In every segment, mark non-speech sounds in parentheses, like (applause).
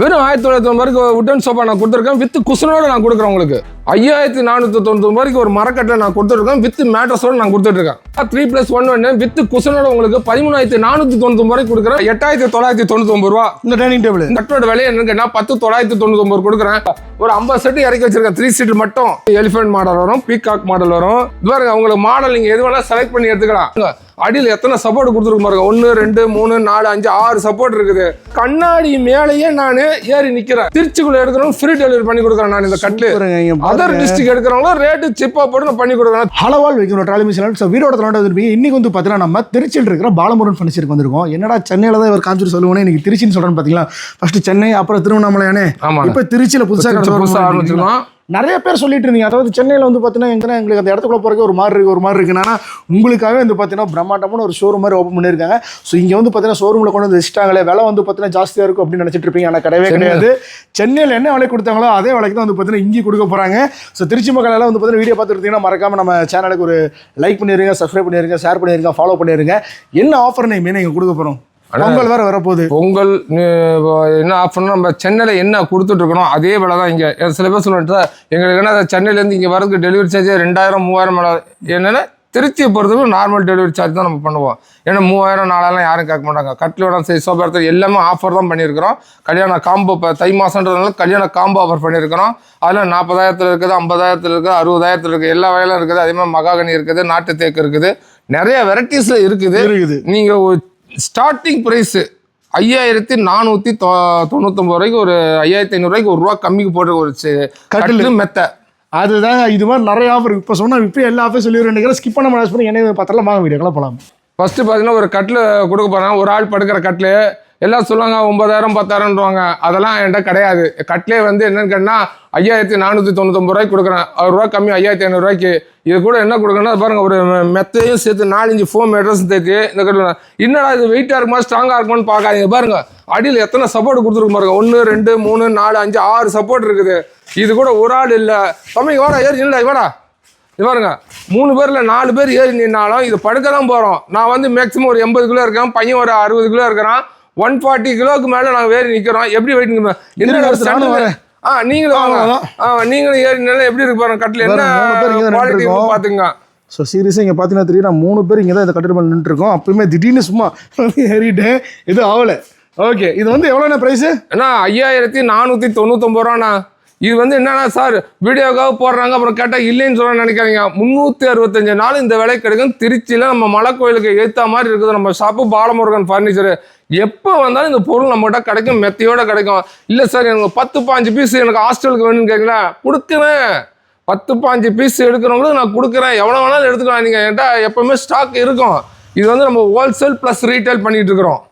வெறும் ஆயிரத்தி தொள்ளாயிரத்தி ரூபாய்க்கு உட்டன் சோஃபா நான் கொடுத்துருக்கேன். வித் குஷனோட நான் கொடுக்குறேன் உங்களுக்கு. ஐயாயிரத்தி நானூற்றி தொண்ணூத்தி ரூபாய்க்கு ஒரு மரக்கட்டை நான் கொடுத்துருக்கேன். வித் மேட்ரஸோட நான் கொடுத்துட்ருக்கேன் த்ரீ ப்ளஸ் ஒன் ஒன்று வித் குஷனோட உங்களுக்கு பதிமூணாயிரத்தி நானூற்றி தொண்ணூத்தி ரூபாய்க்கு கொடுக்குறேன். எட்டாயிரத்தி தொள்ளாயிரத்தி தொண்ணூத்தி ஒன்பது ரூபா. இந்த டைனிங் டேபிள் இந்த கட்டோட விலை என்னன்னு பத்து தொள்ளாயிரத்தி தொண்ணூத்தி ஒன்பது கொடுக்குறேன். ஒரு ஐம்பது செட்டு இறக்கி வச்சிருக்கேன் த்ரீ சீட் மட்டும். எலிஃபென்ட் மாடல் வரும் பீகாக் மாடல் வரும். இது பாருங்க உங்களுக்கு மாடல் நீங்க எது வேணா செலக்ட் பண்ணி எடுத்துக்கலாம். அடியில் எத்தனை சப்போர்ட் கொடுத்துருக்கு பாருங்க. ஒன்று ரெண்டு மூணு நாலு அஞ்சு ஆறு சப்போர்ட் இருக்குது. கண்ணாடி மேலேயே நான் ஏறி நிக்கிறேன். திருச்சிக்குள்ள எடுக்கிறவங்க ஃப்ரீ டெலிவரி பண்ணி கொடுக்குறேன் நான் இந்த கட்டு அதர் டிஸ்ட்ரிக்ட் எடுக்கிறவங்களும் ரேட்டு சிப்பா போட்டு பண்ணி கொடுக்குறேன். ஹலவால் வைக்கணும் ட்ராலி மிஷின் ஸோ வீடோட தலோட வந்துருப்பீங்க. இன்னைக்கு வந்து பார்த்தீங்கன்னா நம்ம திருச்சியில் இருக்கிற பாலமுருகன் ஃபர்னிச்சருக்கு வந்திருக்கோம். என்னடா சென்னையில் தான் இவர் காமிச்சு சொல்லுவோம் இன்னைக்கு திருச்சின்னு சொல்றேன்னு பார்த்தீங்களா ஃபர்ஸ்ட் சென்னை அப்புறம் திருவண்ணாமலையானே. இப்போ திருச்சியில் புதுசாக புதுசா ஆரம்பிச்சிருக்கோம். நிறைய பேர் சொல்லிட்டு இருந்தீங்க. அதாவது சென்னையில் வந்து பார்த்தீங்கன்னா எங்கன்னா எங்களுக்கு அந்த இடத்துக்குள்ள போறதுக்கு ஒரு மாதிரி இருக்கு ஒரு மாதிரி இருக்குன்னா உங்களுக்காகவே வந்து பார்த்தீங்கன்னா பிரம்மாண்டமான ஒரு ஷோரூம் மாதிரி ஓப்பன் பண்ணியிருக்காங்க. ஸோ இங்கே வந்து பார்த்தீங்கன்னா ஷோரூமில் கொண்டு வந்து வச்சுட்டாங்களே விலை வந்து பார்த்தீங்கன்னா ஜாஸ்தியாக இருக்கும் அப்படின்னு நினச்சிட்டு இருப்பீங்க. ஆனால் கிடையவே கிடையாது. சென்னையில் என்ன விலை கொடுத்தாங்களோ அதே விலைக்கு தான் வந்து பார்த்தீங்கன்னா இங்கே கொடுக்க போகிறாங்க ஸோ திருச்சி மக்கள் எல்லாம் வந்து பார்த்தீங்கன்னா வீடியோ பார்த்துருந்தீங்கன்னா மறக்காம நம்ம சேனலுக்கு ஒரு லைக் பண்ணிருங்க சப்ஸ்கிரைப் பண்ணிருங்க ஷேர் பண்ணிருங்க ஃபாலோ பண்ணிருங்க. என்ன ஆஃபர் நேம் நீங்கள் கொடுக்க போகிறோம் பொங்கல் வேற வரப்போகுது. பொங்கல் என்ன ஆஃபர்னா நம்ம சென்னையில் என்ன கொடுத்துட்டு இருக்கணும்? அதே விலை தான் இங்கே. சில பேர் சொல்லிட்டு எங்களுக்கு என்ன சென்னையிலேருந்து இங்கே வரதுக்கு டெலிவரி சார்ஜ் ரெண்டாயிரம் மூவாயிரம் மேலே என்னென்னா திருச்சியை பொறுத்தவரைக்கும் நார்மல் டெலிவரி சார்ஜ் தான் நம்ம பண்ணுவோம். ஏன்னா மூவாயிரம் நாலாயிரம் யாரும் கேட்க மாட்டாங்க. கட்லோட சரி சோபா எடுத்து எல்லாமே ஆஃபர் தான் பண்ணியிருக்கிறோம். கல்யாண காம்போ இப்போ தை மாதன்றதுனால கல்யாண காம்போ ஆஃபர் பண்ணியிருக்கிறோம். அதில் நாற்பதாயிரத்தில் இருக்குது ஐம்பதாயிரத்தில் இருக்குது அறுபதாயிரத்தில் இருக்குது. எல்லா வகையிலும் இருக்குது. அதே மாதிரி மகாகனி இருக்குது நாட்டு தேக்கு இருக்குது. நிறைய வெரைட்டிஸில் இருக்குது. இருக்குது. நீங்கள் ஸ்டார்டிங் ப்ரைஸு ஐயாயிரத்தி நானூற்றி தொ தொண்ணூத்தொம்பது ரூபாய்க்கு ஒரு ஐயாயிரத்தி ஐநூறுரூவாய்க்கு ஒரு ரூபா கம்மிக்கு போடுற ஒரு கட்டிலு. மெத்த. அதுதான் இது மாதிரி நிறைய ஆஃபர் இப்போ சொன்னா இப்போ எல்லா ஆஃபர் சொல்லிடுறேன் ஸ்கிப் பண்ண பண்ணி என்ன பத்திரலாம் வாங்க வீடியோக்கெல்லாம் போகலாம். ஃபஸ்ட்டு பார்த்தீங்கன்னா ஒரு கட்டில் கொடுக்க போகிறாங்க ஒரு ஆள் படுக்கிற கட்டில். எல்லாம் சொல்லுவாங்க ஒன்பதாயிரம் பத்தாயிரம்ன்றவாங்க. அதெல்லாம் என்கிட்ட கிடையாது. கட்டிலே வந்து என்னன்னு கேட்டால் ஐயாயிரத்தி நானூற்றி தொண்ணூத்தொம்பது ரூபாய்க்கு கொடுக்குறேன். ஒரு ரூபா கம்மி ஐயாயிரத்தி ஐநூறுரூவாய்க்கு இது கூட என்ன கொடுக்கணும்னா பாருங்க ஒரு மெத்தையும் சேர்த்து நாலஞ்சு ஃபோம் மெட்ரஸும் சேர்த்து இந்த கட்டில் என்னடா இது வெயிட்டாக இருக்குமா ஸ்ட்ராங்காக இருக்குமான்னு பார்க்காதீங்க. பாருங்க அடியில் எத்தனை சப்போர்ட் கொடுத்துருக்கு பாருங்க. ஒன்று ரெண்டு மூணு நாலு அஞ்சு ஆறு சப்போர்ட் இருக்குது. இது கூட ஒரு ஆள் இல்லை. தம்பி வாடா ஏறி இல்லை வாடா. பாருங்க மூணு பேரில் நாலு பேர் ஏறி நின்னாலும் இது படுக்க தான் போகிறோம் நான் வந்து மேக்ஸிமம் ஒரு எண்பது கிலோ இருக்கேன் பையன் ஒரு அறுபது கிலோ இருக்கிறான். ஒன் ஃபார்ட்டி கிலோக்கு மேல நாங்க ஏறி நிக்கிறோம். எப்படி வெயிட் என்ன வரேன். ஆ நீங்களும் வாங்க. ஆ நீங்களும் ஏறி நின்னா எப்படி இருக்கு பாருங்க கட்டில் என்ன குவாலிட்டி பாத்துங்க? ஸோ சீரியஸாக இங்கே பார்த்தீங்கன்னா தெரியும் மூணு பேர் இங்கே தான் இந்த கட்டிட நின்றுட்டு இருக்கோம். அப்பயுமே திடீர்னு சும்மா (laughs) ஏறிட்டேன். இது ஆகலை ஓகே இது வந்து எவ்வளோண்ணா ப்ரைஸு அண்ணா ஐயாயிரத்தி நானூற்றி தொண்ணூத்தொம்பது ரூபாண்ணா. இது வந்து என்னன்னா சார் வீடியோக்காக போடுறாங்க அப்புறம் கேட்டால் இல்லைன்னு சொல்ல நினைக்காதீங்க. முந்நூற்றி அறுபத்தஞ்சு நாள் இந்த விலை கிடைக்கும். திருச்சியில் நம்ம மலை கோயிலுக்கு ஏற்ற மாதிரி இருக்குது. நம்ம ஷாப்பு பாலமுருகன் ஃபர்னிச்சர் எப்போ வந்தாலும் இந்த பொருள் நம்மகிட்ட கிடைக்கும் மெத்தையோட கிடைக்கும். இல்லை சார் எனக்கு பத்து பாஞ்சு பீஸ் எனக்கு ஹாஸ்டலுக்கு வேணும்னு கேட்கல கொடுக்குறேன். பத்து பாஞ்சு பீஸ் எடுக்கிறவங்களுக்கு நான் கொடுக்குறேன். எவ்வளோ வேணாலும் எடுத்துக்கலாம். நீங்கள் என்கிட்ட எப்பவுமே ஸ்டாக் இருக்கும். இது வந்து நம்ம ஹோல்சேல் ப்ளஸ் ரீட்டைல் பண்ணிட்டு இருக்கிறோம்.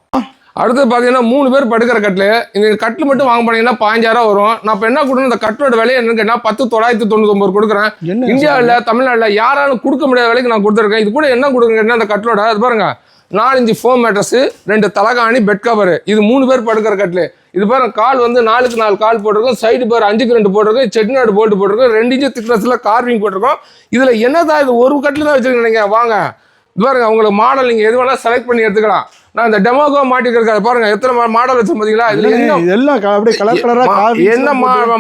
அடுத்து பார்த்தீங்கன்னா மூணு பேர் படுக்கிற கட்டில். இந்த கட்டில் மட்டும் வாங்க போனீங்கன்னா பாஞ்சாயிரம் வரும். நான் இப்போ என்ன கொடுக்கணும்? இந்த கட்டோட விலை என்னன்னு கேட்டால் பத்து தொள்ளாயிரத்தி தொண்ணூத்தொம்பது கொடுக்குறேன். இந்தியாவில் தமிழ்நாட்டில் யாராலும் கொடுக்க முடியாத விலைக்கு நான் கொடுத்துருக்கேன். இது கூட என்ன கொடுக்குறேன்னா அந்த கட்டிலோட அது பாருங்க. நாலஞ்சு ஃபோம் மேட்ரஸ் ரெண்டு தலகாணி பெட் கவர் இது மூணு பேர் படுக்கிற கட்டில். இது பாருங்க கால் வந்து நாலுக்கு நாலு கால் போட்டிருக்கோம் சைடு பார் அஞ்சுக்கு ரெண்டு போட்டிருக்கோம் செட்டிநாடு போல்ட் போட்டிருக்கோம் ரெண்டு இன்ச்சு திக்னஸில் கார்விங் போட்டிருக்கோம். இதில் என்னதான் இது ஒரு கட்டில் தான் வச்சுருக்கேன் நீங்கள் வாங்க. இது பாருங்க உங்களுக்கு மாடல் நீங்கள் எது வேணால் செலக்ட் பண்ணி எடுத்துக்கலாம். நான் இந்த டெமோகோ மாட்டிக்கிறத பாருங்க எத்தனை மாடல் வச்சு பார்த்தீங்களா இதில் க- அப்படியே கலர் காவி என்ன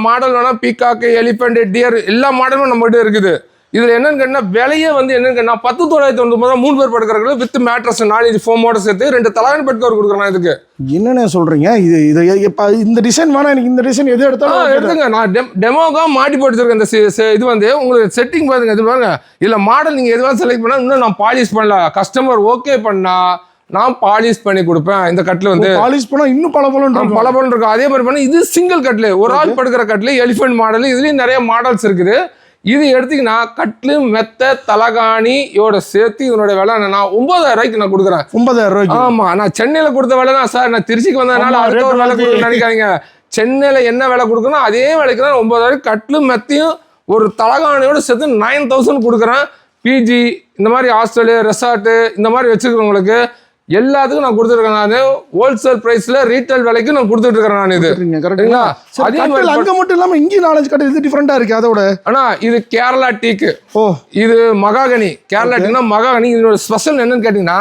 மாடல் வேணா பீகாக்கு எலிஃபென்ட் டியர் எல்லா மாடலும் நம்மகிட்ட இருக்குது. இதுல என்னன்னு கேட்டா விலையே வந்து என்னன்னு கேட்டா பத்து தொள்ளாயிரத்தி தான் மூணு பேர் படுக்கிறாங்க வித் மேட்ரஸ் நாலு ஃபோமோட சேர்த்து ரெண்டு தலைவன் பெட் கவர் கொடுக்குறேன் இதுக்கு. என்னண்ணே சொல்றீங்க? இது இது இப்போ இந்த டிசைன் வேணாம் எனக்கு இந்த டிசைன் எது எடுத்தாலும். எடுத்துங்க. நான் டெமோகா மாட்டி போட்டு வச்சிருக்கேன் இந்த இது வந்து. உங்களுக்கு செட்டிங் பாருங்க இது பாருங்க. இல்ல மாடல் நீங்க எதுவாக செலக்ட் பண்ணா இன்னும் நான் பாலிஷ் பண்ணல. கஸ்டமர் ஓகே பண்ணா நான் பாலிஷ் பண்ணி கொடுப்பேன். இந்த கட்டில் வந்து பாலிஷ் பண்ணா இன்னும் பல ஆமா, பல பலன் இருக்கும். அதே மாதிரி பண்ணி இது சிங்கிள் கட்லு ஒரு ஆள் படுக்கிற கட்லு எலிஃபென்ட் மாடல் இதுலயும் நிறைய மாடல்ஸ் இருக்குது. இது எடுத்தீங்கன்னா கட்லு மெத்த தலகாணியோட சேர்த்து இதனோட விலை என்னன்னா ஒன்பதாயிரம் ரூபாய்க்கு நான் கொடுக்குறேன். ஒன்பதாயிரம் ரூபாய்க்கு? ஆமா நான் சென்னையில கொடுத்த விலை தான் சார். நான் திருச்சிக்கு வந்ததுனால அடுத்த ஒரு விலை கொடுக்க நினைக்காதீங்க. சென்னையில என்ன விலை கொடுக்கணும் அதே விலைக்கு தான் ஒன்பதாயிரம் கட்லு மெத்தையும் ஒரு தலகாணியோட சேர்த்து நைன் தௌசண்ட் கொடுக்குறேன். பிஜி இந்த மாதிரி ஹாஸ்டலு ரெசார்ட்டு இந்த மாதிரி வச்சிருக்கிறவங்களுக்கு எல்லாத்துக்கும் நான் கொடுத்துருக்கேன் நான். ஹோல்சேல் பிரைஸ்ல ரீட்டைல் விலைக்கு நான் கொடுத்துட்டு இருக்கிறேன் நான் இது? சரி, அதே மாதிரி அங்க மட்டும் இல்லாம இங்கேயும் நாலஞ்சு கட்டில் இது டிஃப்ரெண்டா இருக்கு அதோட. ஆனா இது கேரளா டீக்கு. ஓ. இது மகாகனி. கேரளா டீனா மகாகனி. இதோட ஸ்பெஷல் என்னன்னு கேட்டீங்கன்னா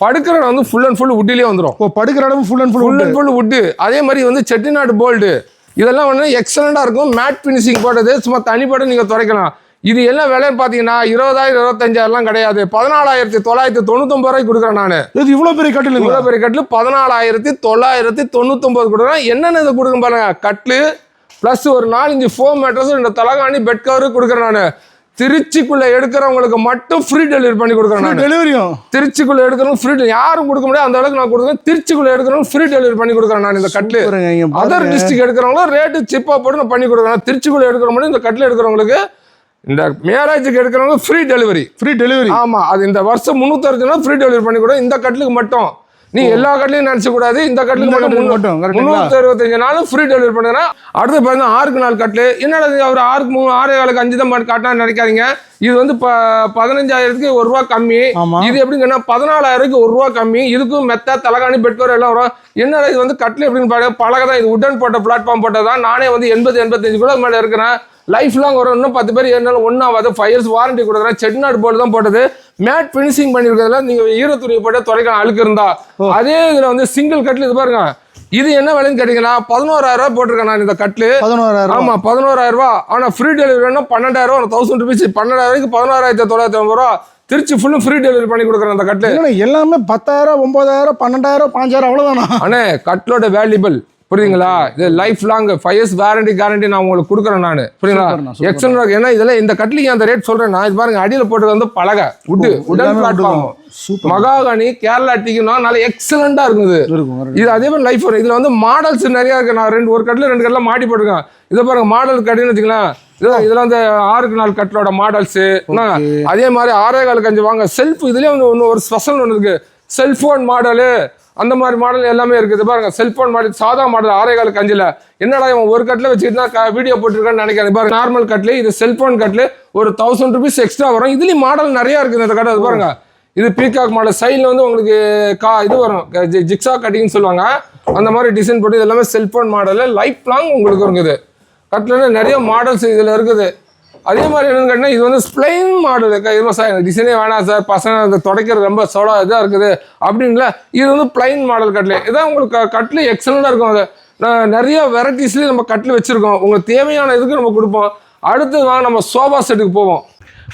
படுக்கிற இடம் வந்து ஃபுல் அண்ட் ஃபுல் உட்டிலே வந்துடும் இப்போ படுக்கிற இடம் full and full full and full உட்டு அதே மாதிரி வந்து செட்டிநாடு போல்டு இதெல்லாம் வந்து எக்ஸலண்டா இருக்கும். மேட் ஃபினிஷிங் போட்டது. சும்மா தனிப்பட்டு நீங்க துடைக்கலாம். இது எல்லாம் விலைன்னு பார்த்தீங்கன்னா இருபதாயிரம் இருபத்தஞ்சாயிரம்லாம் கிடையாது. பதினாலாயிரத்தி தொள்ளாயிரத்தி தொண்ணூத்தொம்பது ரூபாய்க்கு கொடுக்குறேன் நான். இது இவ்வளோ பெரிய கட்டில் இவ்வளோ பெரிய கட்டில். பதினாலாயிரத்தி தொள்ளாயிரத்தி தொண்ணூத்தொம்பது கொடுக்குறேன். என்னென்ன இது கொடுக்கும் பாருங்க. கட்லு ப்ளஸ் ஒரு நாலஞ்சு ஃபோம் மேட்ரஸ் இந்த தலகாணி பெட் கவரு கொடுக்குறேன் நான். திருச்சிக்குள்ள எடுக்கிறவங்களுக்கு மட்டும் ஃப்ரீ டெலிவரி பண்ணி கொடுக்குறேன் நான். டெலிவரியும் திருச்சிக்குள்ள எடுக்கிறவங்க ஃப்ரீ யாரும் கொடுக்க முடியாது. அந்த அளவுக்கு நான் கொடுக்குறேன். திருச்சிக்குள்ள எடுக்கிறவங்க ஃப்ரீ டெலிவரி பண்ணி கொடுக்குறேன் நான் இந்த கட்லு இங்க அதர். டிஸ்ட்ரிக்ட் எடுக்கிறவங்களும் ரேட்டு சிப்பாக போட்டு நான் பண்ணி கொடுக்குறேன். திருச்சிக்குள்ள எடுக்கிற மட்டும் இந்த கட்டில் எடுக்கிறவங்களுக்கு இந்த மேரேஜுக்கு எடுக்கிறவங்க ஃப்ரீ டெலிவரி ஃப்ரீ டெலிவரி ஆமா அது இந்த வருஷம் முந்நூற்றி ஃப்ரீ டெலிவரி பண்ணி கூட இந்த கட்டிலுக்கு மட்டும். நீ எல்லா கட்டிலையும் நினைச்ச கூடாது இந்த கட்டிலுக்கு மட்டும்? முந்நூற்றி அறுபத்தஞ்சு நாளும் ஃப்ரீ டெலிவரி பண்ணுறேன் அடுத்து பாருங்க ஆறுக்கு நாள் கட்டில். என்னடா அவர் ஆறுக்கு மூணு ஆறு ஏழுக்கு அஞ்சு தான் காட்டினான்னு நினைக்காதீங்க. இது வந்து ப பதினஞ்சாயிரத்துக்கு ஒரு ரூபா கம்மி. இது எப்படிங்கன்னா பதினாலாயிரத்துக்கு ஒரு ரூபா கம்மி. இதுக்கும் மெத்த தலகாணி பெட்கோர் எல்லாம் வரும். என்னடா இது வந்து கட்டில் எப்படின்னு பாருங்க பழக தான் இது உடன் போட்ட பிளாட்ஃபார்ம் போட்டதான் நானே வந்து எண்பது எண்பத்தஞ்சு கூட மேலே இருக்கிறேன். லைஃப் லாங் வரும். இன்னும் பத்து பேர் ஏறினாலும் ஒன்றாவது ஃபைவ் இயர்ஸ் வாரண்டி கொடுக்குறேன். செட்நாடு போர்டு தான் போட்டது. மேட் ஃபினிஷிங் பண்ணிருக்கிறதுல நீங்க ஈரத்துணி போட்டு துடைக்கலாம் அழுக்கு இருந்தா. அதே இதுல வந்து சிங்கிள் கட்டில் இது பாருங்க. இது என்ன விலைன்னு கேட்டீங்கன்னா பதினோராயிரம் ரூபாய் போட்டிருக்கேன் நான் இந்த கட்டில் பதினோராயிரம் ஆமா பதினோராயிரம் ரூபாய் ஆனா ஃப்ரீ டெலிவரி வேணும் பன்னெண்டாயிரம் ரூபா தௌசண்ட் ருபீஸ் பன்னெண்டாயிரம் பதினோராயிரத்தி தொள்ளாயிரத்தி ஐம்பது ரூபா திருச்சி ஃபுல்லும் ஃப்ரீ டெலிவரி பண்ணி கொடுக்குறேன் அந்த கட்டில் என்னண்ணே, எல்லாமே பத்தாயிரம் ஒன்பதாயிரம் பன்னெண்டாயிரம் பாஞ்சாயிரம் அவ்வளவுதானா? அண்ணே கட்லோட வேல்யூபிள் புரியுதுங்களா? இது lifelong five years warranty guarantee நான் உங்களுக்கு கொடுக்குறேன் நான். புரியுங்களா. எக்ஸல் ஏன்னா இதெல்லாம் இந்த கட்லிக்கு அந்த ரேட் சொல்றேன்? இது பாருங்க அடியில போட்டது வந்து பலகை. உட்டு எல்லாமே பிளாட்ஃபார்ம் மகாகனி கேரளா டீக்குனா நல்ல எக்ஸலண்டா இருக்குது. இது அதே மாதிரி லைஃப் வரும் இதுல வந்து மாடல்ஸ் நிறைய இருக்கு. நான் ரெண்டு ஒரு கட்டில் ரெண்டு கட்டில் மாட்டி போட்டிருக்கேன். இதை பாருங்க மாடல் கட்டின்னு வச்சுக்கலாம் இதெல்லாம் இதெல்லாம் வந்து ஆறுக்கு நாள் கட்டிலோட மாடல்ஸ் அதே மாதிரி ஆறே கால் கஞ்சி வாங்க. செல்ஃப் இதுலயே ஒன்று ஒரு ஸ்பெஷல் ஒன்று இருக்கு. செல்போன் மாடலு அந்த மாதிரி மாடல் எல்லாமே இருக்குது. பாருங்க செல்போன் மாடல் சாதா மாடல் ஆறே கால் கஞ்சில. என்னடா இவன் ஒரு கட்டில் வச்சுக்கிட்டு வீடியோ போட்டிருக்கான்னு நினைக்கிறேன் பாருங்க நார்மல் கட்லு இது செல்போன் கட்லு ஒரு தௌசண்ட் ருபீஸ் எக்ஸ்ட்ரா வரும். இதுலேயும் மாடல் நிறையா இருக்குது இந்த கடை பாருங்க. இது பீகாக் மாடல் சைடில் வந்து உங்களுக்கு கா இது வரும். ஜிக்ஸா கட்டிங்னு சொல்லுவாங்க. அந்த மாதிரி டிசைன் போட்டு இது எல்லாமே செல்போன் மாடலில் லைஃப் லாங் உங்களுக்கு இருக்குது கட்லன்னு நிறைய மாடல்ஸ் இதில் இருக்குது. அதே மாதிரி என்னன்னு கேட்டிங்கன்னா இது வந்து ஸ்ப்ளைன் மாடல் இது சார் எனக்கு டிசைனே வேணாம் சார். பசங்க அதை துடைக்கிறது ரொம்ப சோடா இதாக இருக்குது அப்படின்ல இது வந்து பிளைன் மாடல் கட்லு இதான் உங்களுக்கு கட்லு எக்ஸலண்டாக இருக்கும். அது நான் நிறைய வெரைட்டிஸ்லேயும் நம்ம கட்லு வச்சுருக்கோம். உங்களுக்கு தேவையான இதுக்கு நம்ம கொடுப்போம். அடுத்து வாங்க நம்ம சோஃபா செட்டுக்கு போவோம்.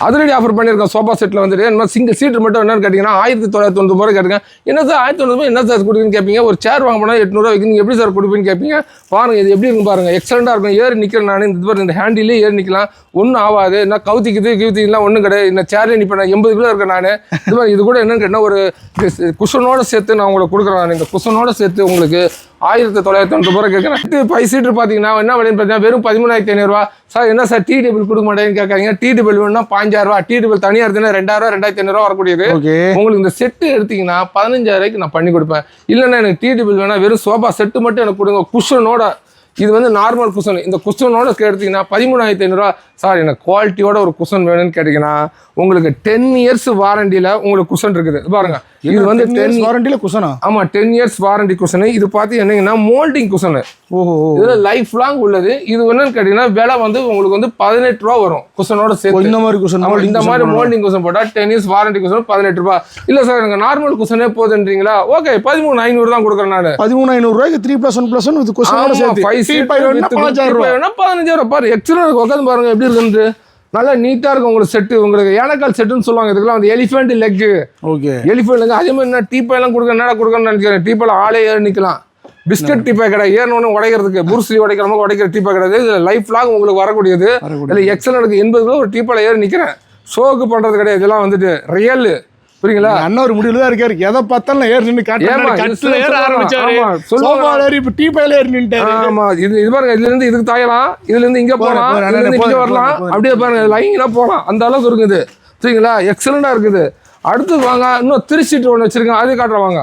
அதிரடி ஆஃபர் பண்ணியிருக்கோம். சோஃபா செட்டில் வந்துட்டு. என்ன சிங்கிள் சீட் மட்டும் என்னன்னு கேட்டிங்கன்னா ஆயிரத்தி தொள்ளாயிரத்தி தொண்ணூறு ரூபாய் கேட்டுங்க என்ன சார் ஆயிரத்தி தொண்ணூறு என்ன சார் கொடுப்பீங்கன்னு கேட்பீங்க ஒரு சேர் வாங்க போனால் எட்நூறுவா நீங்கள் எப்படி சார் கொடுப்பீங்கன்னு கேட்பீங்க பாருங்க இது எப்படி இருக்கும் பாருங்க. எக்ஸலண்டாக இருக்கும். ஏறி நிற்கிறேன் நான். இந்த மாதிரி இந்த ஹேண்டிலே ஏறி நிற்கலாம் ஒன்றும் ஆகாது என்ன கவுத்திக்குது கிவுத்திக்கலாம் ஒன்றும் கிடையாது. இந்த சேர்லேயே நிற்பேன் நான் எண்பது கிலோ இருக்கேன் நான். இது மாதிரி இது கூட என்னென்னு கேட்டால் ஒரு குஷனோடு சேர்த்து நான் உங்களுக்கு கொடுக்குறேன் நான். இந்த குஷனோடு சேர்த்து உங்களுக்கு ஆயிரத்தி தொள்ளாயிரத்தி தொண்ணூறு ரூபாய் கேட்குறேன். இது ஃபைவ் சீட்டர் பார்த்தீங்கன்னா என்ன விலைன்னு பார்த்தீங்கன்னா வெறும் பதிமூணாயிரத்தி ஐநூறுரூவா சார் என்ன சார் டீ டேபிள் கொடுக்க மாட்டேன்னு கேட்காதீங்க. டீ டேபிள் வேணும்னா பாஞ்சாயிரம் ரூபா. டீ டேபிள் தனியாக இருந்ததுன்னா ரெண்டாயிரம் ரெண்டாயிரத்தி ஐநூறுரூவா வரக்கூடியது. உங்களுக்கு இந்த செட்டு எடுத்தீங்கன்னா பதினஞ்சாயிரம் ரூபாய்க்கு நான் பண்ணி கொடுப்பேன். இல்லைன்னா எனக்கு டீ டேபிள் வேணா வெறும் சோஃபா செட்டு மட்டும் எனக்கு கொடுங்க. குஷனோட இது வந்து நார்மல் குஷன் இந்த குஷனோட எடுத்தீங்கன்னா பதிமூணாயிரத்தி ஐநூறுரூவா சார் எனக்கு குவாலிட்டியோட ஒரு குஷன் வேணும்னு கேட்டிங்கன்னா உங்களுக்கு டென் இயர்ஸ் வாரண்டியில் உங்களுக்கு குஷன் இருக்குது. இது பாருங்க. இது வந்து டென் வாரண்டியில குசனா ஆமா டென் இயர்ஸ் வாரண்டி குஷனு இது பார்த்து என்னங்கன்னா மோல்டிங் குஷனு ஓஹோ இதுல லைஃப் லாங் உள்ளது. இது என்னன்னு கேட்டீங்கன்னா விலை வந்து உங்களுக்கு வந்து பதினெட்டு ரூபா வரும் குஷனோட சேர்த்து. இந்த மாதிரி ஆமா, இந்த மாதிரி மோல்டிங் குஷன் போட்டா டென் இயர்ஸ் வாரண்டி குஷன் பதினெட்டு ரூபாய் இல்ல சார் எனக்கு நார்மல் குஷனே போதுன்றீங்களா? ஓகே பதிமூணு ஐநூறு தான் கொடுக்குறேன் நான். பதிமூணு ஐநூறு ரூபாய்க்கு three plus one plus one with குசனோட சேர்த்து. பதினஞ்சாயிரம் ரூபாய் பதினஞ்சாயிரம் பாரு எக்ஸ்ட்ரா உட்காந்து பாருங்க எப்படி இருக்குன்னு நல்லா நீட்டா இருக்கும் உங்களுக்கு செட்டு உங்களுக்கு ஏனக்கால் செட்டுன்னு சொல்லுவாங்க. இதுக்கெல்லாம் வந்து elephant leg okay elephant leg அதே மாதிரி என்ன டீப்பாயெல்லாம் கொடுக்க என்னடா கொடுக்கணும்னு நினைக்கிறேன் டீப்பாயில் ஆளே ஏறி நிற்கலாம் பிஸ்கட் டீப்பாய் கடை ஏறணும்னு உடைக்கிறதுக்கு புருஸ்லி உடைக்கிற மாதிரி உடைக்கிற டீப்பாய் கிடையாது. இதில் லைஃப் லாங் உங்களுக்கு வரக்கூடியது. வரக்கூடிய இதில் எக்ஸல் எனக்கு எண்பது கிலோ ஒரு டீப்பாயில் ஏறி நிற்கிறேன் ஷோக்கு பண்ணுறது கிடையாது. இதெல்லாம் வந்துட்டு ரியல் புரியுங்களா? அண்ணா ஒரு முடிவுல தான் இருக்காரு. எதை பார்த்தாலும் ஏறி நின்று கட்டில ஏற. ஆரம்பிச்சாரு. ஏறி இப்ப டீ பையில ஏறி நின்ட்டாரு ஆமா இது இது பாருங்க இதுல இருந்து இதுக்கு தாயலாம் இதுல இருந்து இங்க போறேன், இங்க வரலாம். அப்படியே பாருங்க லைனா போலாம். அந்த அளவுக்கு இருக்குது சரிங்களா எக்ஸலண்டா இருக்குது. அடுத்து வாங்க இன்னும் த்ரீ சீட் ஒன்று வச்சிருக்கேன். அது காட்டுறேன் வாங்க.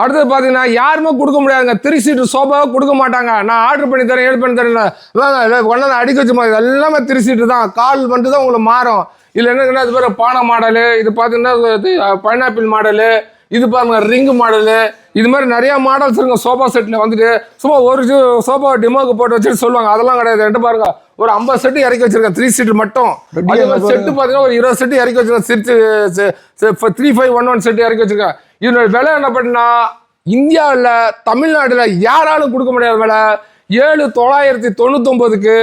அடுத்தது பார்த்தீங்கன்னா யாருமே கொடுக்க முடியாதுங்க. த்ரீ சீட் சோபாவை கொடுக்க மாட்டாங்க. நான் ஆர்டர் பண்ணி தரேன் ஏழு பண்ணி தரேன். கொண்டாந்து அடிக்க வச்சு மாதிரி எல்லாமே த்ரீ சீட்டு தான். கால் மட்டும் தான் உங்களுக்கு மாறும். இதில் என்ன இது பாரு பானை மாடலு இது பார்த்தீங்கன்னா பைனாப்பிள் மாடலு இது பாருங்க ரிங் மாடலு இது மாதிரி நிறைய மாடல்ஸ் இருக்குங்க சோஃபா செட்ல வந்துட்டு. சும்மா ஒரு சோஃபா டிமோக்கு போட்டு வச்சுட்டு சொல்லுவாங்க. அதெல்லாம் கிடையாது. என்கிட்ட பாருங்க ஒரு ஐம்பது செட்டு இறக்கி வச்சிருக்கேன் த்ரீ சீட் மட்டும். அதே மாதிரி. செட்டு பார்த்தீங்கன்னா ஒரு இருபது செட்டு இறக்கி வச்சிருக்கேன் three five one one set இறக்கி வச்சிருக்கேன். இதனோட விலை என்ன பண்ணா இந்தியாவில் தமிழ்நாட்டில் யாராலும் கொடுக்க முடியாத விலை ஏழு தொள்ளாயிரத்தி தொண்ணூத்தொம்பதுக்கு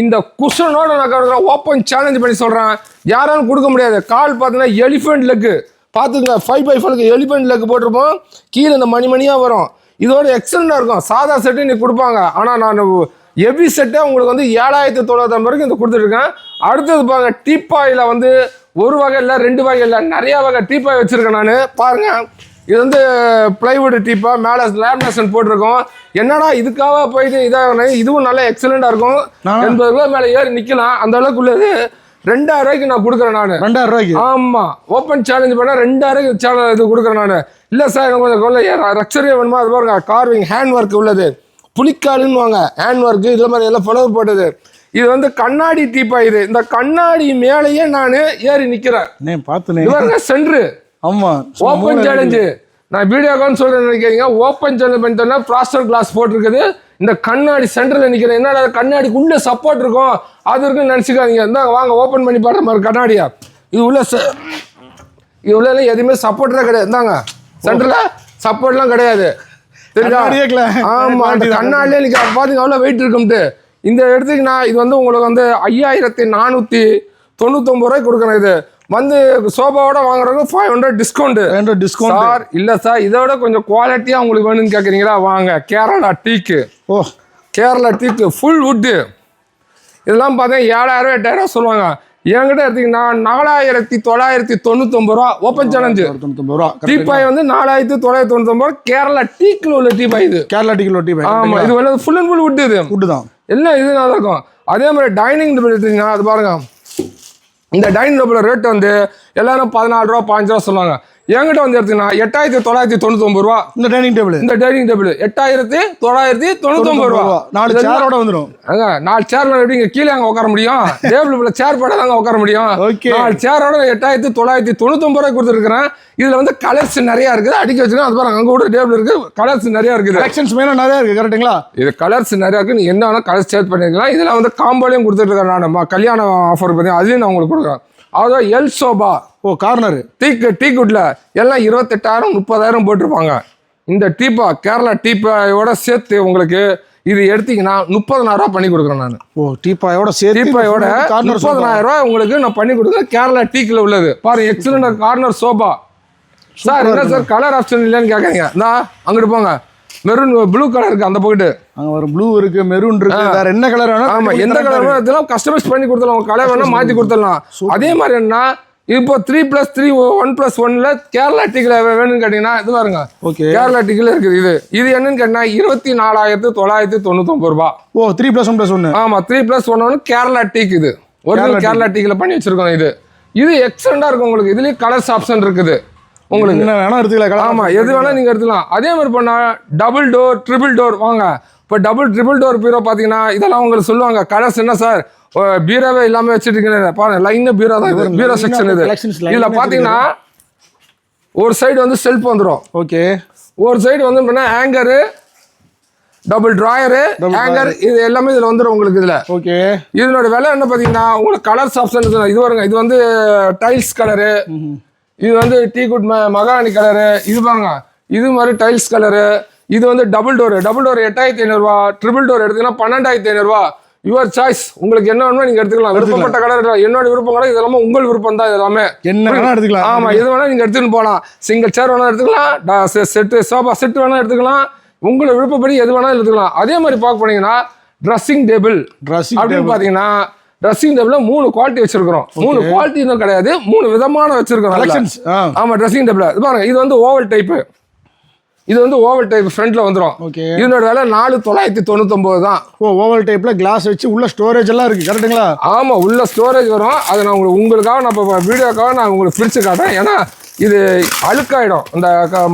இந்த குஷனோட நான் ஓப்பன் சேலஞ்ச் பண்ணி சொல்கிறேன் யாராலும் கொடுக்க முடியாது. கால் பார்த்தீங்கன்னா எலிஃபென்ட் லெக்கு பார்த்துங்க ஃபைவ் பை ஃபைவ்க்கு எலிஃபென்ட் லெக் போட்டிருப்போம். கீழே இந்த மணி மணியாக வரும். இதோட எக்ஸலண்டாக இருக்கும். சாதா செட்டு நீ கொடுப்பாங்க. ஆனால் நான் ஹெவி செட்டே உங்களுக்கு வந்து ஏழாயிரத்தி தொள்ளாயிரத்தி வரைக்கும் இந்த கொடுத்துருக்கேன் அடுத்தது பாருங்க டீப்பாயில் வந்து ஒரு வகை இல்லை ரெண்டு வகை இல்லை வகை டீப்பாய் வச்சுருக்கேன் நான். பாருங்கள் இது வந்து பிளைவுட் டீப்பா மேலே லேமினேஷன் போட்டிருக்கோம். என்னடா இதுக்காக போயிட்டு இதாக இதுவும் நல்ல எக்ஸலண்டாக இருக்கும். எண்பது ரூபா மேலே ஏறி நிற்கலாம் அந்த அளவுக்கு உள்ளது. ரெண்டாயிரம் ரூபாய்க்கு நான் கொடுக்குறேன் நான். ரெண்டாயிரம் ரூபாய்க்கு? ஆமா. ஓப்பன் சேலஞ்ச் பண்ணா ரெண்டாயிரம் சேனல் இது கொடுக்குறேன் நான். இல்ல சார் எனக்கு கொஞ்சம் கொஞ்சம் ரக்ஷரியா வேணுமா? அது பாருங்க கார்விங் ஹேண்ட் ஒர்க் உள்ளது. புலிக்காலுன்னு வாங்க. ஹேண்ட் ஒர்க் இதுல மாதிரி எல்லாம் ஃப்ளவர் போட்டது. இது வந்து கண்ணாடி டீப்பா இது. இந்த கண்ணாடி மேலேயே நான் ஏறி நிக்கிறேன். நே பார்த்துனே இது பாருங்க சென்ட்ரு ஆமா. ஓப்பன் சேலஞ்சு நான் வீடியோக்கான்னு சொல்றேன் நினைக்கிறீங்க. ஓப்பன் சேலஞ்ச் பண்ணிட்டோம்னா பிளாஸ்டர் கிளாஸ் போட்டிருக்குது. இந்த கண்ணாடி சென்டரில் நிற்கிறேன் என்னடா கண்ணாடிக்கு உள்ள சப்போர்ட் இருக்கும்? அது இருக்குன்னு நினச்சிக்காதீங்க. இந்தாங்க வாங்க ஓப்பன் பண்ணி பாடுற மாதிரி கண்ணாடியா? இது உள்ள இது உள்ள எதுவுமே சப்போர்ட்லாம் கிடையாது. இந்தாங்க சென்டரில் சப்போர்ட்லாம் கிடையாது. ஆமா அந்த கண்ணாடியே நிற்க பாத்தீங்க அவ்வளோ வெயிட் இருக்கும்ட்டு. இந்த இடத்துக்கு நான் இது வந்து உங்களுக்கு வந்து ஐயாயிரத்தி நானூற்றி தொண்ணூத்தொம்பது ரூபாய்க்கு கொடுக்குறேன் இது. வந்து சோபாவோட வாங்குறவங்க ஃபைவ் ஹண்ட்ரட் டிஸ்கவுண்ட் ரெண்டு டிஸ்கவுண்ட் சார் இல்ல சார் இதோட கொஞ்சம் குவாலிட்டியா உங்களுக்கு வேணும்னு கேக்குறீங்களா? வாங்க. கேரளா டீக்கு. ஓ. கேரளா டீக்கு ஃபுல் வுட்டு இதெல்லாம் பார்த்தா ஏழாயிரம் எட்டாயிரம் சொல்லுவாங்க. என்கிட்ட எடுத்தீங்கன்னா நாலாயிரத்தி தொள்ளாயிரத்தி தொண்ணூத்தொம்பது ரூபா ஓப்பன் சேலஞ்சு தொண்ணூத்தொம்பது ரூபா டீப்பாய் வந்து நாலாயிரத்தி தொள்ளாயிரத்தி தொண்ணூத்தொம்பது ரூபா கேரளா டீக்கில் உள்ள டீப்பாய் இது. கேரளா டிக்கெட் டீ ஆமா இது வந்து ஃபுல் அண்ட் ஃபுல் வுட் இது. ஃபுட்டு தான். எல்லாம் இது நல்லா இருக்கும். அதே மாதிரி டைனிங் டேபிள் எடுத்தீங்கன்னா அது பாருங்க. இந்த டைனிங் டேபிள் ரேட் வந்து எல்லாரும் பதினாலு ரூபா பாஞ்சு ரூபா சொல்லுவாங்க. என்கிட்ட வந்து எடுத்தீங்கன்னா எட்டாயிரத்தி தொள்ளாயிரத்தி தொண்ணூத்தொம்பது ரூபா. இந்த டைனிங் டேபிள் இந்த டைனிங் டேபிள் எட்டாயிரத்தி தொள்ளாயிரத்தி தொண்ணூத்தொம்பது ரூபா. நாலு சேரோட வந்துடும் அங்க நாலு சேர்ல எப்படி இங்க கீழே அங்க உட்கார முடியும்? (laughs) டேபிள் உள்ள சேர் போட தாங்க உட்கார முடியும்? Okay. நாலு சேரோட எட்டாயிரத்தி தொள்ளாயிரத்தி தொண்ணூத்தொம்பது ரூபாய் கொடுத்துருக்கிறேன். இதுல வந்து கலர்ஸ் நிறைய இருக்குது. அடிக்க வச்சிருக்கேன் அது பாருங்க அங்க கூட டேபிள் இருக்கு. கலர்ஸ் நிறைய இருக்குது. கலெக்ஷன்ஸ் மேல நிறைய இருக்கு கரெக்ட்டுங்களா இது கலர்ஸ் நிறைய இருக்கு. நீ என்ன கலர்ஸ் சேஞ்ச் பண்ணிக்கலாம். இதெல்லாம் வந்து காம்போலையும் கொடுத்துட்டு இருக்கேன் நான். நம்ம கல்யாண ஆஃபர் பத்தி அதையும் நான் உங்களுக்கு கொடுக்குறேன். அதாவது எல் சோபா ஓ கார்னர் டீக்கு டீக்குட்ல எல்லாம் இருபத்தெட்டாயிரம் முப்பதாயிரம் போட்டிருப்பாங்க. இந்த டீப்பா கேரளா டீப்பாயோட சேர்த்து உங்களுக்கு இது எடுத்தீங்கன்னா முப்பதனாயிரம் ரூபாய் பண்ணி கொடுக்குறேன் நான். ஓ டீப்பாயோட சேர்த்து டீப்பாயோட முப்பதனாயிரம் ரூபாய் உங்களுக்கு நான் பண்ணி கொடுக்குறேன். கேரளா டீக்கில் உள்ளது. பாருங்க எக்ஸலண்ட் கார்னர் சோபா சார் என்ன சார் கலர் ஆப்ஷன் இல்லைன்னு கேட்குறீங்க நான் அங்கிட்டு போங்க. மெரூன் ப்ளூ கலர் இருக்கு அந்த போயிட்டு அங்க ஒரு ப்ளூ இருக்கு மெரூன் இருக்கு வேற என்ன கலர் வேணா ஆமா எந்த கலர் வேணும் இதெல்லாம் கஸ்டமைஸ் பண்ணி கொடுத்துடலாம். உங்க கலர் வேணா மாத்தி கொடுத்துடலாம். அதே மாதிரி என்ன இப்போ three plus three one plus ஒன்ல கேரளா டிக்கில் வேணும்னு கேட்டீங்கன்னா இது பாருங்க. ஓகே கேரளா டிக்கில் இருக்குது இது. இது என்னன்னு கேட்டீங்கன்னா இருபத்தி நாலாயிரத்து தொள்ளாயிரத்தி தொண்ணூத்தொம்பது ரூபா. ஓ த்ரீ பிளஸ் ஒன் பிளஸ் ஒன்னு ஆமா த்ரீ பிளஸ் ஒன் ஒன்று கேரளா டீக் இது. ஒரிஜினல் கேரளா டீக்கில் பண்ணி வச்சிருக்கோம் இது. இது எக்ஸலண்டா இருக்கும் உங்களுக்கு. இதுலயும் கலர்ஸ் ஆப்ஷன் இருக்குது. உங்களுக்கு. என்ன வேணா எடுத்துக்கலாம் கலர் ஆமா எது வேணா நீங்க எடுத்துக்கலாம். அதே மாதிரி பண்ணா டபுள் டோர் ட்ரிபிள் டோர் வாங்க. இப்போ டபுள் ட்ரிபிள் டோர் பீரோ பார்த்தீங்கன்னா இதெல்லாம் உங்களுக்கு சொல்லுவாங்க. கலர்ஸ் என்ன சார் பீரோவே இல்லாம வச்சுட்டு இருக்கீங்க பாருங்க. லைன் பீரோ தான் இது. பீரோ செக்ஷன் இது. இதுல ஆ பாத்தீங்கன்னா ஒரு சைடு வந்து செல்ஃப் வந்துடும் ஓகே. ஒரு சைடு வந்து பண்ணா ஹேங்கரு டபுள் ட்ராயரு ஹேங்கர் இது எல்லாமே இதுல வந்துடும் உங்களுக்கு இதுல. ஓகே. இதனோட விலை என்ன பார்த்தீங்கன்னா உங்களுக்கு கலர்ஸ் ஆப்ஷன் இது. வருங்க இது வந்து டைல்ஸ் கலரு இது வந்து டீ குட் மகாராணி கலரு இது பாருங்க. இது மாதிரி டைல்ஸ் கலரு இது வந்து டபுள் டோர் டபுள் டோர் எட்டாயிரத்தி ஐநூறுரூவா ட்ரிபிள் டோர் எடுத்தீங்கன்னா பன்னெண்டாயிரத்தி ஐநூறுரூவா யுவர் சாய்ஸ் உங்களுக்கு என்ன வேணுமோ நீங்க எடுத்துக்கலாம். விருப்பப்பட்ட கலர் என்னோட விருப்பம் கூட இது எல்லாமே உங்கள் விருப்பம் தான் எல்லாமே. என்ன வேணா எடுத்துக்கலாம். ஆமா எது வேணா நீங்க எடுத்துன்னு போகலாம் சிங்கிள் சேர் வேணா எடுத்துக்கலாம். செட்டு சோஃபா செட் வேணா எடுத்துக்கலாம். உங்களை விருப்பப்படி எது வேணாலும் எடுத்துக்கலாம். அதே மாதிரி பார்க்க போனீங்கன்னா ட்ரெஸ்ஸிங் டேபிள் ட்ரெஸ்ஸிங் அப்படின்னு பாத்தீங்கன்னா ட்ரெஸ்ஸிங் டேபிள்ல மூணு குவாலிட்டி வச்சிருக்கிறோம். மூணு குவாலிட்டி இன்னும் கிடையாது மூணு விதமான வச்சிருக்கிறோம். ஆமா ட்ரெஸ்ஸிங் டேபிள் இது பாருங்க இது வந்து ஓவல் டைப் இது வந்து ஓவல் டைப் ஃப்ரண்ட்ல வந்துரும். ஓகே இதனோட விலை நாலு தொள்ளாயிரத்தி தொண்ணூத்தொன்பது தான். ஓ ஓவல் டைப்ல கிளாஸ் வச்சு உள்ள ஸ்டோரேஜ் எல்லாம் இருக்கு கரெக்ட்டுங்களா ஆமா உள்ள ஸ்டோரேஜ் வரும். அதை நான் உங்களுக்கு உங்களுக்காக நான் இப்போ வீடியோக்காக நான் உங்களுக்கு பிரிச்சு காட்டுறேன். ஏன்னா இது அழுக்காயிடும். இந்த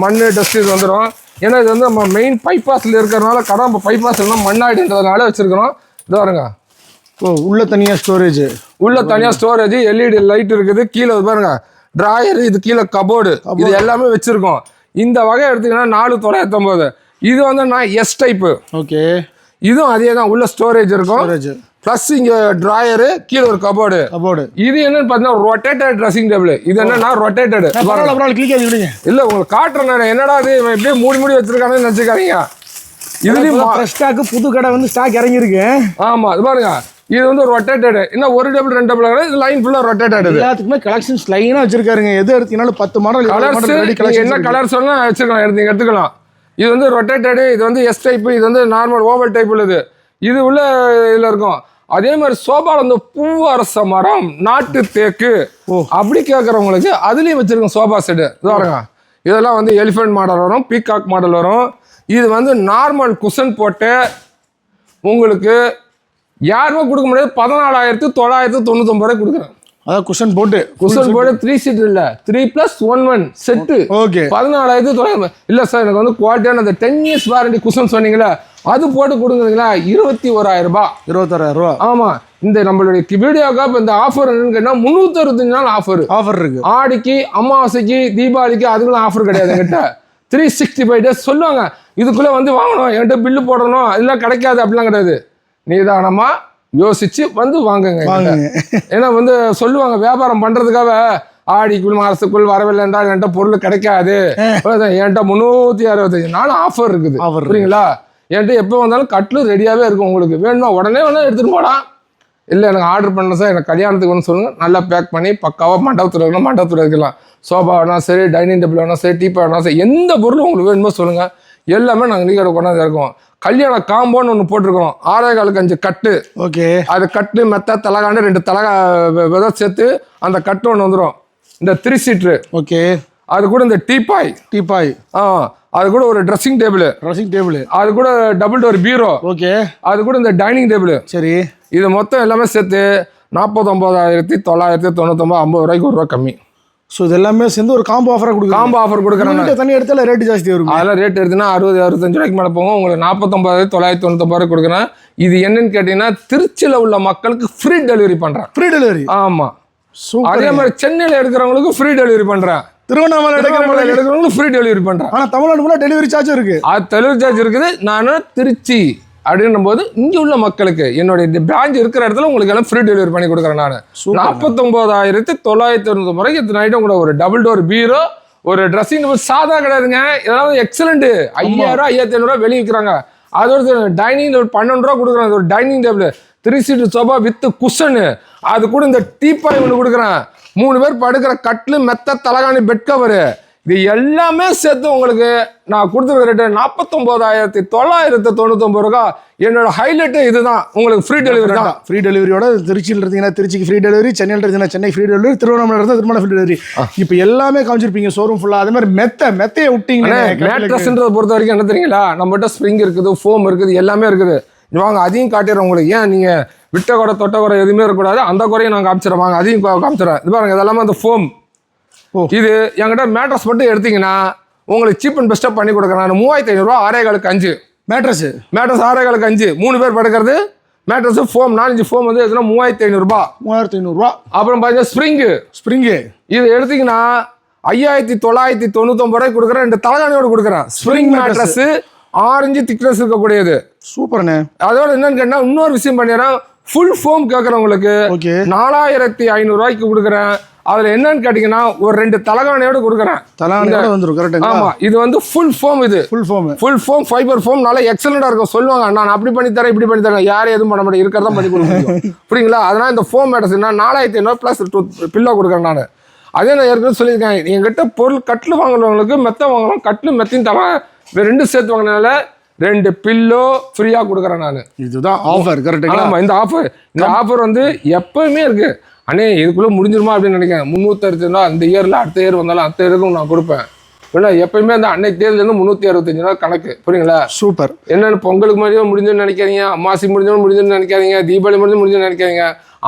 மண்ணு டஸ்ட் இது வந்துடும் ஏன்னா இது வந்து நம்ம மெயின் பைபாஸ்ல இருக்கிறதுனால கடை பைபாஸ் எல்லாம் மண்ணாயிடுன்றதுனால வச்சிருக்கிறோம் இது பாருங்க. ஓ உள்ள தனியா ஸ்டோரேஜ் உள்ள தனியா ஸ்டோரேஜ் எல்இடி லைட் இருக்குது. கீழே பாருங்க. டிராயர் இது கீழே கபோர்டு இது எல்லாமே வச்சிருக்கோம். இந்த வகை எடுத்தீங்கன்னா நாலு தொள்ளாயிரத்தொம்பது இது வந்து நான் எஸ் டைப்பு ஓகே. இதுவும் அதே தான். உள்ள ஸ்டோரேஜ் இருக்கும். ப்ளஸ் இங்கே ட்ராயரு கீழே ஒரு கபோர்டு கபோர்டு இது என்னன்னு பார்த்தீங்கன்னா ரொட்டேட்டட் ட்ரெஸ்ஸிங் டேபிள் இது என்னன்னா ரொட்டேட்டட் இல்ல உங்களுக்கு காட்டுறேன் என்னடா இது? இப்படியே மூடி மூடி வச்சிருக்கானு நினைச்சுக்காதீங்க. இதுலயும் ஸ்டாக்கு புது கடை வந்து ஸ்டாக் இறங்கியிருக்கு. ஆமா இது பாருங்க. இது வந்து ரொட்டேட்டட் இன்னும் ஒரு டேபிள் ரெண்டு டேபிள் இது லைன் ஃபுல்லா ரொட்டேட்டட் இது எல்லாத்துக்குமே கலெக்ஷன்ஸ் லைனா வச்சிருக்காருங்க. எது எடுத்தீங்கனாலும் பத்து மாடல் கலர்ஸ் என்ன கலெக்ஷன் கலர் சொன்னா வச்சுக்கலாம் எடுத்து எடுத்துக்கலாம். இது வந்து ரொட்டேட்டடு இது வந்து எஸ் டைப் இது வந்து நார்மல் ஓவல் டைப் உள்ளது. இது உள்ள இதுல இருக்கும். அதே மாதிரி சோபால வந்து பூவரச மரம் நாட்டு தேக்கு. அப்படி கேட்கறவங்களுக்கு அதுலயும் வச்சிருக்கோம் சோபா செட்டு இது பாருங்க. இதெல்லாம் வந்து எலிஃபென்ட் மாடல் வரும் பீகாக் மாடல் வரும். இது வந்து நார்மல் குஷன் போட்டு உங்களுக்கு யாருமே கொடுக்க முடியாது. பதினாலாயிரத்து தொள்ளாயிரத்து தொண்ணூத்தொம்பது ரூபாய் கொடுக்குறேன். அதான் குஷன் போட்டு. குஷன் போட்டு த்ரீ சீட் இல்ல. Three plus one one set okay பதினாலாயிரத்து தொள்ளாயிரம் இல்ல சார் எனக்கு வந்து குவாலிட்டியான அந்த டென் இயர்ஸ் வாரண்டி குஷன் சொன்னீங்களா அது போட்டு கொடுக்குறீங்களா இருபத்தி ஓராயிரம் ரூபாய் இருபத்தாறாயிரம் ரூபா. ஆமா. இந்த நம்மளுடைய வீடியோக்கா இப்போ இந்த ஆஃபர் என்னன்னு கேட்டா முந்நூற்றி அறுபத்தஞ்சு நாள் ஆஃபர் ஆஃபர் இருக்கு. ஆடிக்கு அமாவாசைக்கு தீபாவளிக்கு அதுக்கெல்லாம் ஆஃபர் கிடையாது என்கிட்ட. த்ரீ சிக்ஸ்டி ஃபைவ் டேஸ் சொல்லுவாங்க. இதுக்குள்ளே வந்து வாங்கணும். என்கிட்ட பில்லு போடணும். இதெல்லாம் கிடைக்காது. அப்படிலாம் கிடையாது. நிதானமாக யோசிச்சு வந்து வாங்குங்க ஏன்னா வந்து சொல்லுவாங்க வியாபாரம் பண்றதுக்காக ஆடிக்குள் மாசத்துக்குள் வரவில்லை என்றால் என்கிட்ட பொருள் கிடைக்காது. என்கிட்ட முந்நூற்றி அறுபத்தஞ்சு நாள் ஆஃபர் இருக்குது. புரியுங்களா? என்கிட்ட எப்போ வந்தாலும் கட்லு ரெடியாகவே இருக்கும் உங்களுக்கு. வேணுமா உடனே வேணா எடுத்துட்டு போலாம். இல்லை எனக்கு ஆர்டர் பண்ண சார் எனக்கு கல்யாணத்துக்கு ஒன்று சொல்லுங்கள் நல்லா பேக் பண்ணி பக்காவாக மண்டபத்தில் வைக்கலாம் மண்டபத்தில் வைக்கலாம் சோஃபா வேணா சரி டைனிங் டேபிள் வேணா சரி டீப்பா வேணா சரி எந்த பொருளும் உங்களுக்கு வேணுமோ சொல்லுங்கள் எல்லாமே நாங்கள் நீக்கடை கொண்டாந்து இருக்கோம் கல்யாண காம்போன்னு ஒன்று போட்டிருக்கோம். ஆறே காலுக்கு அஞ்சு கட்டு. ஓகே. அது கட்டு மெத்த தலகாண்டு ரெண்டு தலகா விதை சேர்த்து அந்த கட்டு ஒன்று வந்துடும் இந்த த்ரீ சீட்ரு. ஓகே. அது கூட இந்த டீப்பாய். டீப்பாய். ஆ அது கூட ஒரு ட்ரெஸ்ஸிங் டேபிள் ட்ரெஸ்ஸிங் டேபிள் அது கூட டபுள் டோர் பீரோ ஓகே. அது கூட இந்த டைனிங் டேபிள் சரி. இது மொத்தம் எல்லாமே சேர்த்து நாற்பத்தொம்போதாயிரத்தி தொள்ளாயிரத்தி தொண்ணூத்தொம்பது ஐம்பது ரூபாய்க்கு ஒரு ரூபா கம்மி. ஸோ இது எல்லாமே சேர்ந்து ஒரு காம்போ ஆஃபராக கொடுக்குறாங்க. காம்போ ஆஃபர் கொடுக்குறேன் உங்கள்கிட்ட தனி இடத்துல ரேட் ஜாஸ்தி வரும் அதெல்லாம் ரேட் எடுத்துனா அறுபது அறுபத்தஞ்சு ரூபாய்க்கு மேலே போகும். உங்களுக்கு நாற்பத்தொம்பதாயிரத்தி தொள்ளாயிரத்தி தொண்ணூத்தொம்பது ரூபாய் கொடுக்குறேன். இது என்னன்னு கேட்டிங்கன்னா திருச்சியில் உள்ள மக்களுக்கு ஃப்ரீ டெலிவரி பண்ணுறேன் ஃப்ரீ டெலிவரி ஆமாம் சூப்பர் அதே மாதிரி சென்னையில் எடுக்கிறவங்களுக்கு ஃப்ரீ டெலிவரி பண்ணுறேன் திருவண்ணாமலை எடுக்கிற திருவண்ணாமலையில் எடுக்கிறவங்களுக்கு ஃப்ரீ டெலிவரி பண்ணுறேன் ஆனால் தமிழ்நாடு டெலிவரி சார்ஜும் இருக்கு. அது டெலிவரி சார்ஜ் இருக்குது. நான் திருச்சி. அப்படின்னும் போது இங்கே உள்ள மக்களுக்கு என்னுடைய பிரான்ச் இருக்கிற இடத்துல உங்களுக்கு எல்லாம் ஃப்ரீ டெலிவரி பண்ணி கொடுக்குறேன் நான். நாற்பத்தொம்போதாயிரத்தி தொள்ளாயிரத்தி தொண்ணூத்தி ரூபாய்க்கு இத்தனை ஐட்டம் கூட ஒரு டபுள் டோர் பீரோ ஒரு ட்ரெஸ்ஸிங் சாதா கிடையாதுங்க. இதெல்லாம் எக்ஸலண்ட் ஐயாயிரம் ஐயாயிரத்தி ஐநூறுரூவா வெளியே விற்கிறாங்க அது ஒரு டைனிங் டேபிள் பன்னெண்டு ரூபா கொடுக்குறேன். அது ஒரு dining table three seat sofa with cushion அது கூட இந்த டீப்பாய் ஒன்று கொடுக்குறேன். மூணு பேர் படுக்கிற கட்லு மெத்த தலகாணி பெட் கவரு இது எல்லாமே சேர்த்து உங்களுக்கு நான் கொடுத்துருக்க ரேட்டு நாற்பத்தொம்போதாயிரத்தி தொள்ளாயிரத்தி தொண்ணூத்தொம்பது ரூபா. என்னோட ஹைலைட்டு இதுதான். உங்களுக்கு ஃப்ரீ டெலிவரி தான். ஃப்ரீ டெலிவரியோட திருச்சியில் இருந்தீங்கன்னா திருச்சிக்கு ஃப்ரீ டெலிவரி சென்னையில் இருந்தீங்கன்னா சென்னை ஃப்ரீ டெலிவரி திருவண்ணாமலை இருந்தால் திருமணம் ஃப்ரீ டெலிவரி இப்போ எல்லாமே காமிச்சிருப்பீங்க. ஷோரூம் ஃபுல்லாக அதே மாதிரி மெத்த மெத்தையை விட்டீங்கன்னா மேட்ரஸ்ன்றதை பொறுத்த வரைக்கும் என்ன தெரியுங்களா? நம்மகிட்ட ஸ்ப்ரிங் இருக்குது ஃபோம் இருக்குது எல்லாமே இருக்குது. வாங்க அதையும் காட்டிடுறேன் உங்களுக்கு. ஏன் நீங்க விட்ட குறை தொட்ட குறை எதுவுமே இருக்கக்கூடாது. அந்த குறையும் நான் காமிச்சிடறேன். வாங்க அதையும் காமிச்சிடறேன். இது பாருங்க இதெல்லாமே அந்த ஃபோம். இது என்கிட்ட மேட்ரஸ் மட்டும் எடுத்தீங்கன்னா உங்களுக்கு சீப் அண்ட் பெஸ்ட்டாக பண்ணி கொடுக்குறேன். நான் மூவாயிரத்தி ஐநூறுரூவா ஆறே காலுக்கு அஞ்சு. மேட்ரஸ் மேட்ரஸ் ஆறே காலுக்கு அஞ்சு. மூணு பேர் படுக்கிறது. மேட்ரஸ் ஃபோம் நாலஞ்சு ஃபோம் வந்து எதுனா மூவாயிரத்தி ஐநூறுரூபா மூவாயிரத்தி ஐநூறுரூவா அப்புறம் பார்த்தீங்கன்னா ஸ்ப்ரிங்கு ஸ்ப்ரிங்கு இது எடுத்தீங்கன்னா ஐயாயிரத்தி தொள்ளாயிரத்தி தொண்ணூத்தொம்பது ரூபாய்க்கு கொடுக்குறேன். ரெண்டு தலைகாணியோட கொடுக்குறேன். ஸ்ப்ரிங் மேட்ரஸ் ஆரஞ்சு திக்னஸ் இருக்கக்கூடியது. சூப்பர்ண்ணே. அதோட என்னன்னு கேட்டா இன்னொரு விஷயம் பண்ணிடுறேன். ஃபுல் ஃபோம் கேட்குறவங்களுக்கு ஓகே நாலாயிரத்தி ஐநூறுரூவாய்க்கு கொடுக்குறேன். அதில் என்னன்னு கேட்டிங்கன்னா ஒரு ரெண்டு தலைகாணியோட கொடுக்குறேன். தலானியோட வந்துடும் கரெக்டுங்களா ஆமா இது வந்து ஃபுல் ஃபோம் இது. Full foam full foam fibre foam நல்லா எக்ஸலண்டா இருக்கும். சொல்லுவாங்க நான் அப்படி பண்ணி தரேன் இப்படி பண்ணி தரேன். யாரும் எதுவும் பண்ண முடியும் இருக்கிறதா பண்ணி கொடுக்க முடியும். (laughs) புரியுங்களா? அதனால இந்த ஃபோம் மேட்டர்ஸ் என்ன? நாலாயிரத்தி ஐநூறு ப்ளஸ் டூ பில்லோ கொடுக்குறேன் நான். அதே நான் ஏற்கனவே சொல்லியிருக்கேன் என்கிட்ட பொருள் கட்டில் வாங்குறவங்களுக்கு மெத்த வாங்கணும் கட்டில் மெத்தையும் தரேன் இது ரெண்டு சேர்த்து வாங்கினால ரெண்டு பில்லோ ஃப்ரீயாக கொடுக்குறேன் நான். இதுதான் ஆஃபர் கரெக்டுங்களா ஆமா இந்த ஆஃபர் இந்த ஆஃபர் வந்து எப்பவுமே இருக்கு. அண்ணே இதுக்குள்ள முடிஞ்சிருமா அப்படின்னு நினைக்கிறேன். முந்நூற்றி ரூபா அந்த இயர்ல அடுத்த இயர் வந்தாலும் அடுத்த இயருக்கும் நான் கொடுப்பேன். இல்லை எப்பயுமே அந்த அன்னைக்கு தேதியிலேருந்து முந்நூற்றி அறுபத்தஞ்சு ரூபா கணக்கு. புரியுங்களா? சூப்பர் என்னென்னு பொங்கலுக்கு முடிஞ்சும் முடிஞ்சுன்னு நினைக்காதீங்க. அமாசி முடிஞ்சும் முடிஞ்சுன்னு நினைக்காதீங்க. தீபாவளி முடிஞ்சும் முடிஞ்சுன்னு நினைக்காதீங்க.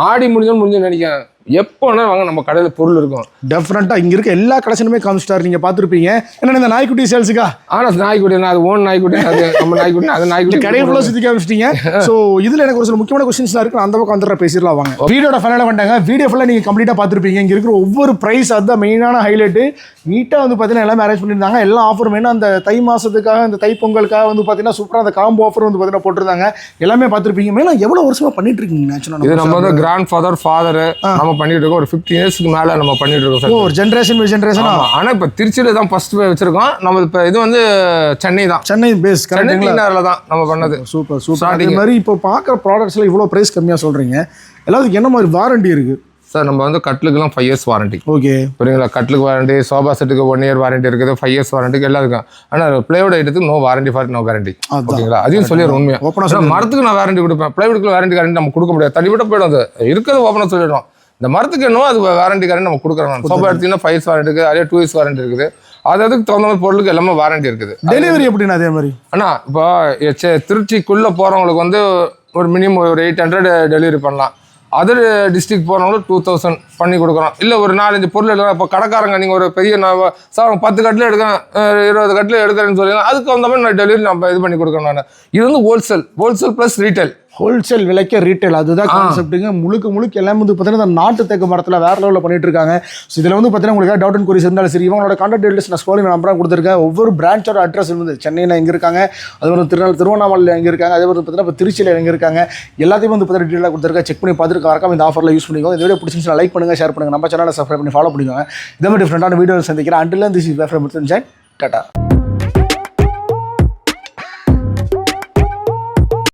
ஆடி முடிஞ்சும் முடிஞ்சுன்னு நினைக்காதீங்க எப்போ வேணாலும் வாங்க நம்ம கடையில் பொருள் இருக்கும். டெஃபரெண்ட்டாக இங்கே இருக்க எல்லா கலெக்ஷனுமே காமிச்சிட்டாரு நீங்கள் பார்த்துருப்பீங்க. என்ன இந்த நாய்க்குட்டி சேல்ஸுக்கா ஆனால் நாய்க்குட்டி அது ஓன் நாய்க்குட்டி அது நம்ம நாய்க்குட்டி அது நாய்க்குட்டி. கடையை ஃபுல்லாக சுற்றி காமிச்சிட்டீங்க. (laughs) ஸோ இதில் எனக்கு ஒரு சில முக்கியமான கொஸ்டின்ஸ்லாம் இருக்கு. அந்த பக்கம் வந்துடுற பேசிடலாம் வாங்க. வீடியோட ஃபைனலாக பண்ணிட்டாங்க வீடியோ ஃபுல்லாக நீங்கள் கம்ப்ளீட்டாக பார்த்துருப்பீங்க. இங்கே இருக்கிற ஒவ்வொரு ப்ரைஸ் அதுதான் மெயினான ஹைலைட்டு நீட்டாக வந்து பார்த்தீங்கன்னா எல்லாமே அரேஞ்ச் பண்ணியிருந்தாங்க. எல்லா ஆஃபரும் வேணும் அந்த தை மாதத்துக்காக இந்த தை பொங்கலுக்காக வந்து பார்த்தீங்கன்னா சூப்பராக அந்த காம்போ ஆஃபர் வந்து பார்த்தீங்கன்னா போட்டிருந்தாங்க. எல்லாமே பார்த்துருப்பீங்க. மேலும் எவ்வளோ வருஷமாக பண்ணிட்டு இருக்கீங்க இது நம்ம வந்து கிராண்ட் ஃபாதர் ஃபாதர் நம்ம பண்ணிட்டு இருக்கோம். ஒரு ஃபிஃப்டி இயர்ஸ்க்கு மேல நம்ம பண்ணிட்டு இருக்கோம் ஒரு ஜென்ரேஷன் ஜென்ரேஷனா ஆமா. ஆனா இப்ப திருச்சியில தான் ஃபர்ஸ்ட் வச்சிருக்கோம். நம்ம இப்ப இது வந்து சென்னை தான். சென்னை பேஸ் சென்னை தான் நம்ம பண்ணது. சூப்பர் சூப்பர் அதே. மாதிரி இப்போ பார்க்குற ப்ராடக்ட்ஸில் இவ்வளோ ப்ரைஸ் கம்மியாக சொல்கிறீங்க எல்லாத்துக்கும் என்ன மாதிரி வாரண்டி இருக்குது சார் நம்ம வந்து கட்லுக்குலாம் ஃபைவ் இயர்ஸ் வாரண்டி ஓகே. புரியுங்களா கட்லுக்கு வாரண்டி சோபா செட்டுக்கு ஒன் இயர் வாரண்டி இருக்குது ஃபைவ் இயர்ஸ் வாரண்டிக்கு எல்லாத்துக்கும் ஆனால் plywood ஐட்டத்துக்கு no warranty for no guarantee. ஓகேங்களா? அதையும் சொல்லிடுறேன் உண்மையா. Open ஆ ஆனா மரத்துக்கு நான் வாரண்டி கொடுப்பேன். பிளைவுட்க்கு வாரண்டி கேரண்டி நம்ம கொடுக்க முடியாது. தள்ளிவிட்ட போயிடும் அது. இருக்கிறது ஓப்பனாக சொல்லிடுறோம். இந்த மரத்துக்கு என்னவோ அது வாரண்டி கேரண்டி நம்ம கொடுக்குறோம் சோபா எடுத்தீங்கன்னா ஃபைவ் இயர்ஸ் வாரண்டி இருக்குது அதே டூ இயர்ஸ் வாரண்டி இருக்குது. அது அதுக்கு தகுந்த மாதிரி பொருளுக்கு எல்லாமே வாரண்டி இருக்குது. டெலிவரி எப்படின்னா அதே மாதிரி? அண்ணா இப்போ திருச்சிக்குள்ளே போகிறவங்களுக்கு வந்து ஒரு மினிமம் ஒரு எயிட் ஹண்ட்ரட் டெலிவரி பண்ணலாம். அதர் டிஸ்ட்ரிக்ட் போகிறவங்களுக்கு டூ தௌசண்ட் பண்ணி கொடுக்குறோம் இல்லை ஒரு நாலஞ்சு பொருள் எடுக்கலாம் இப்போ கடைக்காரங்க நீங்கள் ஒரு பெரிய நான் சார் பத்து கட்டில் எடுக்கிறேன் இருபது கட்டில் எடுக்கிறேன்னு சொல்லி அதுக்கு வந்த மாதிரி நான் டெலிவரி நம்ம இது பண்ணி கொடுக்குறேன் நான். இது வந்து wholesale wholesale plus retail wholesale விலைக்கு ரீட்டைல் அதுதான் கான்செப்ட்டுங்க முழுக்க முழுக்க எல்லாமே வந்து பார்த்தீங்கன்னா நாட்டு தேக்கு மரத்தில் வேற லெவலில் பண்ணிட்டு இருக்காங்க. ஸோ இதில் வந்து பார்த்தீங்கன்னா உங்களுக்கு டவுட் அண்ட் குறிஸ் இருந்தாலும் சரி இவங்களோட கான்டாக்ட் டீடைல்ஸ் நான் ஸ்கோலிங் நம்பராக கொடுத்துருக்கேன். ஒவ்வொரு பிரான்ச்சோட அட்ரஸ் வந்து சென்னையில் எங்கே இருக்காங்க அது வந்து திருநெல் திருவண்ணாமலையில் எங்கே இருக்காங்க அதே மாதிரி பார்த்தீங்கன்னா இப்போ திருச்சியில் எங்கே இருக்காங்க எல்லாத்தையும் வந்து பார்த்தீங்கன்னா டீட்டெயிலாக கொடுத்துருக்கேன். செக் பண்ணி பார்த்துட்டு மறக்காம இந்த ஆஃபரில் யூஸ் பண்ணிக்கோங்க. இந்த வீடியோ பிடிச்சிருந்துச்சுன்னா லைக் பண்ணுங்க ஷேர் பண்ணுங்க. நம்ம சேனலை சப்ஸ்கிரைப் பண்ணி ஃபாலோ பண்ணிக்கோங்க. இதே மாதிரி டிஃப்ரெண்டான வீடியோ சந்திக்கிறேன். அண்டில் திஸ் இஸ் வேஃப்ரம் டாட்டா